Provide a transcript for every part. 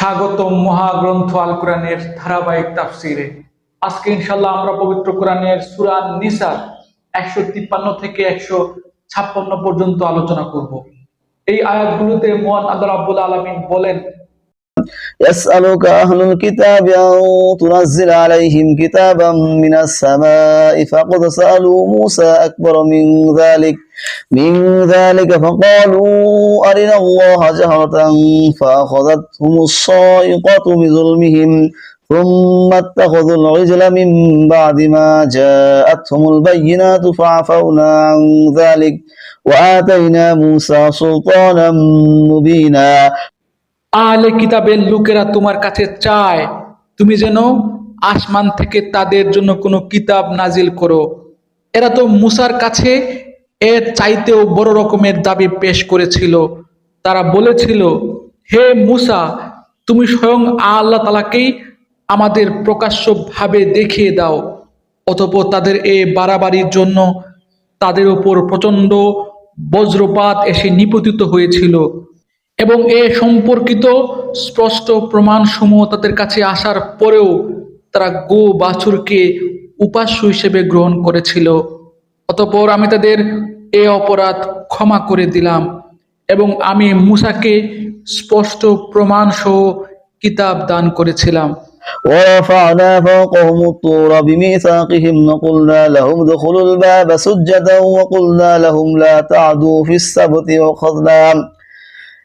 স্বাগত মহাগ্রন্থ আল কোরআনের ধারাবাহিক তাফসিরে আজকে ইনশাল্লাহ আমরা পবিত্র কোরআনের সূরা নিসা একশো তিপ্পান্ন থেকে একশো ছাপ্পান্ন পর্যন্ত আলোচনা করব এই আয়াতগুলোতে মোহান আল্লাহ রাব্বুল আলামিন বলেন يسألك أهل الكتاب أن تنزل عليهم كتابا من السماء فقد سألوا موسى أكبر من ذلك من ذلك فقالوا أرنا الله جهرة فأخذتهم الصاعقة بظلمهم ثم اتخذوا العجل من بعد ما جاءتهم البينات فعفونا عن ذلك وآتينا موسى سلطانا مبينا আহলে কিতাবের লোকেরা তোমার কাছে চায় তুমি যেন আসমান থেকে তাদের জন্য কোনো কিতাব নাজিল করো এরা তো মুসার কাছে এর চাইতেও বড় রকমের দাবি পেশ করেছিল। তারা বলেছিল, হে মুসা, তুমি স্বয়ং আল্লাহ তালাকেই আমাদের প্রকাশ্যভাবে দেখিয়ে দাও। অতপর তাদের এ বাড়াবাড়ির জন্য তাদের উপর প্রচণ্ড বজ্রপাত এসে নিপতিত হয়েছিল এবং এ সম্পর্কিত স্পষ্ট প্রমাণসমূহ তাদের কাছে আসার পরেও তারা গো বাছুরকে উপাস্য হিসেবে গ্রহণ করেছিল। অতপর আমি তাদের এ অপরাধ ক্ষমা করে দিলাম এবং আমি মুসাকে স্পষ্ট প্রমাণসহ কিতাব দান করেছিলাম ورفعنا فوقهم الطور بميثاقهم وقلنا لهم ادخلوا الباب سجدا وقلنا لهم لا تعدوا في السبت وأخذنا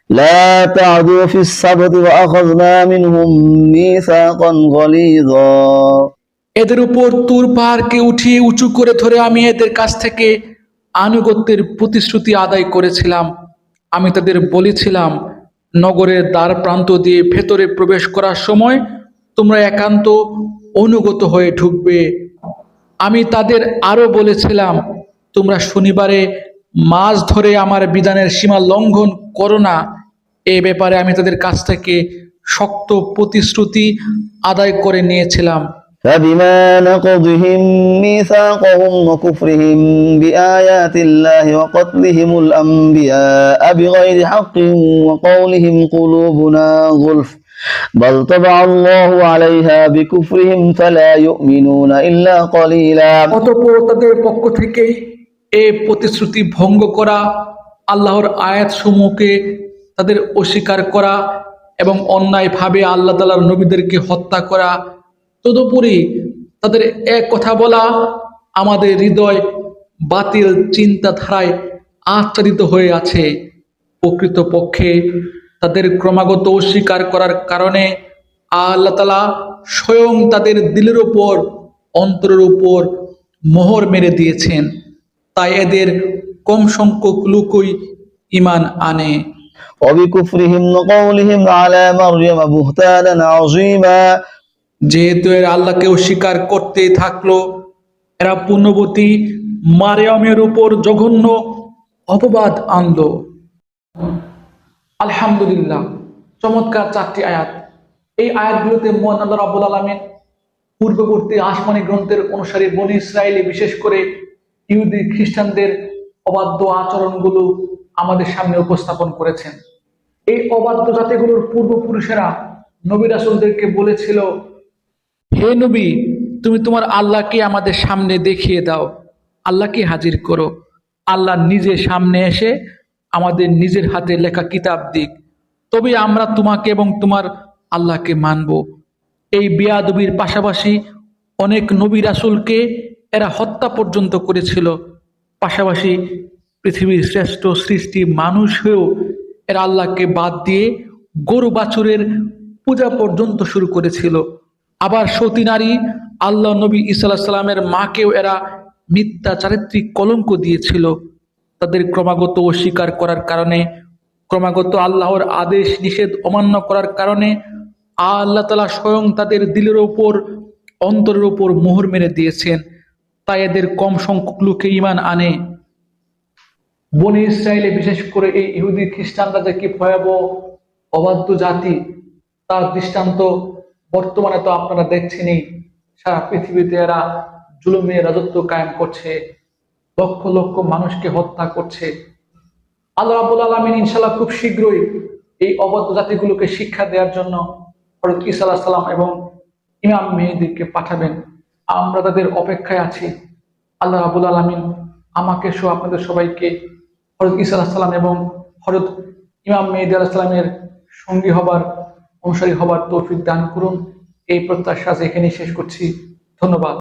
لا تعدوا في السبت وأخذنا منهم ميثاقا غليظا এদের উপর তুর পাহাড়কে উঠিয়ে উঁচু করে ধরে আমি এদের কাছ থেকে আনুগত্যের প্রতিশ্রুতি আদায় করেছিলাম। আমি তাদের বলেছিলাম, নগরের দ্বার প্রান্ত দিয়ে ভেতরে প্রবেশ করার সময় তোমরা একান্ত অনুগত হয়ে ঢুকবে। আমি তাদের আরও বলেছিলাম, তোমরা শনিবারে মাছ ধরে আমার বিধানের সীমা লঙ্ঘন করো না। এ ব্যাপারে আমি তাদের কাছ থেকে শক্ত প্রতিশ্রুতি আদায় করে নিয়েছিলাম। فبما نقضهم ميثاقهم وكفرهم بآيات الله وقتلهم الأنبياء بغير حق وقولهم قلوبنا غلف بل طبع الله عليها بكفرهم فلا يؤمنون إلا قليلا অতঃপর তাদের পক্ষ থেকে এ প্রতিশ্রুতি ভঙ্গ করা আল্লাহর আয়াত সমূহকে তাদের অস্বীকার করা এবং অন্যায়ভাবে আল্লাহ তালার নবীদেরকে হত্যা করা তদুপরি তাদের এক কথা বলা আমাদের হৃদয় বাতিল চিন্তাধারায় আচ্ছাদিত হয়ে আছে প্রকৃতপক্ষে তাদের ক্রমাগত অস্বীকার করার কারণে আল্লাহ তালা স্বয়ং তাদের দিলের ওপর অন্তরের উপর মোহর মেরে দিয়েছেন তাই এদের কম সংখ্যক লোকই ইমান আনে وبكفرهم وقولهم على مريم بهتانا عظيما যেহেতু এরা আল্লাহকে অস্বীকার করতে থাকল, এরা পূর্ণবতী মারিয়মের উপর জঘন্য অপবাদ আনলো। আলহামদুলিল্লাহ, চমৎকার চারটি আয়াত। এই আয়াতগুলোতে মোহান আল্লাহ রাবুল আলমিন পূর্ববর্তী আসমানি গ্রন্থের অনুসারী বনি ইসরায়েলি বিশেষ করে ইহুদি খ্রিস্টানদের অবাধ্য আচরণগুলো আমাদের সামনে উপস্থাপন করেছেন। এই অবাধ্য জাতিগুলোর পূর্বপুরুষেরা নবী রাসুলদেরকে বলেছিল হে নবী, তুমি তোমার আল্লাহকে আমাদের সামনে দেখিয়ে দাও। আল্লাহকে হাজির করো। আল্লাহ নিজে সামনে এসে আমাদের নিজের হাতে লেখা কিতাব দিক। তবে আমরা তোমাকে এবং তোমার আল্লাহকে মানব। এই বিয়াদবির পাশাপাশি অনেক নবী রাসুলকে এরা হত্যা পর্যন্ত করেছিল। পাশাপাশি পৃথিবীর শ্রেষ্ঠ সৃষ্টি মানুষ হয়েও এরা আল্লাহকে বাদ দিয়ে গরু বাছুরের পূজা পর্যন্ত শুরু করেছিল। আবার সতী নারী, আল্লাহ নবী ইসাল্লাহ সাল্লামের মাকেও এরা মিথ্যা চারিত্রিক কলঙ্ক দিয়েছিল। তাদের ক্রমাগত অস্বীকার করার কারণে, ক্রমাগত আল্লাহর আদেশ নিষেধ অমান্য করার কারণে আল্লাহ তালা স্বয়ং তাদের দিলের ওপর অন্তরের ওপর মোহর মেরে দিয়েছেন। তাই এদের কম সংখ্যক লোকে ইমান আনে। বনি ইসরায়েলে বিশেষ করে এই ইহুদি খ্রিস্টানরা যে কি ভয়াবহ, অবাধ্য জাতি, তার দৃষ্টান্ত বর্তমানে তো আপনারা দেখছেনই, সারা পৃথিবীতে এরা জুলুমে রাজত্ব কায়েম করছে, লক্ষ লক্ষ মানুষকে হত্যা করছে। আল্লাহ আবুল আলমিন ইনশাল্লাহ খুব শীঘ্রই এই অবদ্ধ জাতিগুলোকে শিক্ষা দেওয়ার জন্য হরত ইসাল্লাহ সাল্লাম এবং ইমাম মেহেদিকে পাঠাবেন। আমরা তাদের অপেক্ষায় আছি। আল্লাহ আবুল আলমিন আমাকে সহ আপনাদের সবাইকে হরত ইসাল্লাহ সাল্লাম এবং হরত ইমাম মেহেদি আলাহ সাল্লামের সঙ্গী হবার অনুসারী হবার তৌফিক দান করুন। এই প্রত্যাশা এখানেই শেষ করছি। ধন্যবাদ।